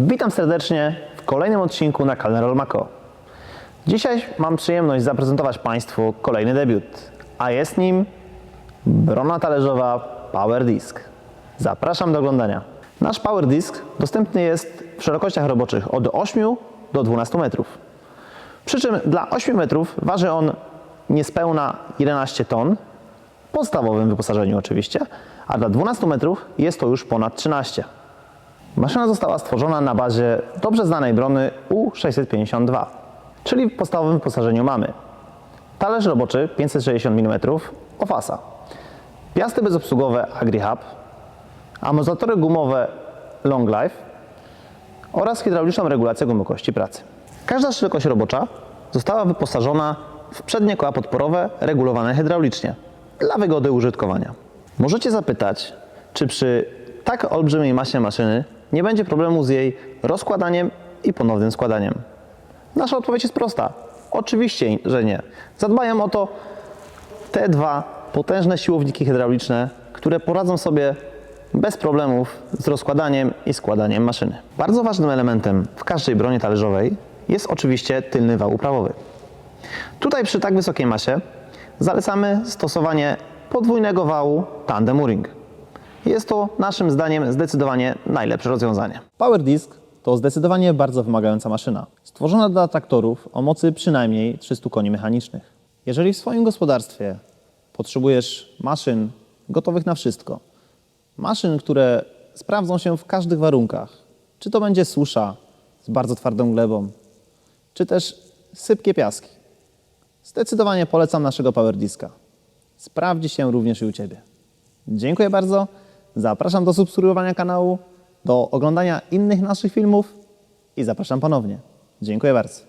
Witam serdecznie w kolejnym odcinku na kanale Rolmako. Dzisiaj mam przyjemność zaprezentować Państwu kolejny debiut, a jest nim brona talerzowa Power Disc. Zapraszam do oglądania. Nasz Power Disc dostępny jest w szerokościach roboczych od 8 do 12 metrów. Przy czym dla 8 metrów waży on niespełna 11 ton, w podstawowym wyposażeniu oczywiście, a dla 12 metrów jest to już ponad 13. Maszyna została stworzona na bazie dobrze znanej brony U652, czyli w podstawowym wyposażeniu mamy talerz roboczy 560 mm Ofasa, piasty bezobsługowe AgriHub, amortyzatory gumowe Long Life oraz hydrauliczną regulację głębokości pracy. Każda szerokość robocza została wyposażona w przednie koła podporowe regulowane hydraulicznie dla wygody użytkowania. Możecie zapytać, czy przy tak olbrzymiej masie maszyny nie będzie problemu z jej rozkładaniem i ponownym składaniem? Nasza odpowiedź jest prosta. Oczywiście, że nie. Zadbają o to te dwa potężne siłowniki hydrauliczne, które poradzą sobie bez problemów z rozkładaniem i składaniem maszyny. Bardzo ważnym elementem w każdej bronie talerzowej jest oczywiście tylny wał uprawowy. Tutaj przy tak wysokiej masie zalecamy stosowanie podwójnego wału tandem mooring. Jest to naszym zdaniem zdecydowanie najlepsze rozwiązanie. Power Disc to zdecydowanie bardzo wymagająca maszyna, stworzona dla traktorów o mocy przynajmniej 300 koni mechanicznych. Jeżeli w swoim gospodarstwie potrzebujesz maszyn gotowych na wszystko, maszyn, które sprawdzą się w każdych warunkach, czy to będzie susza z bardzo twardą glebą, czy też sypkie piaski, zdecydowanie polecam naszego Power Disca. Sprawdzi się również i u Ciebie. Dziękuję bardzo. Zapraszam do subskrybowania kanału, do oglądania innych naszych filmów i zapraszam ponownie. Dziękuję bardzo.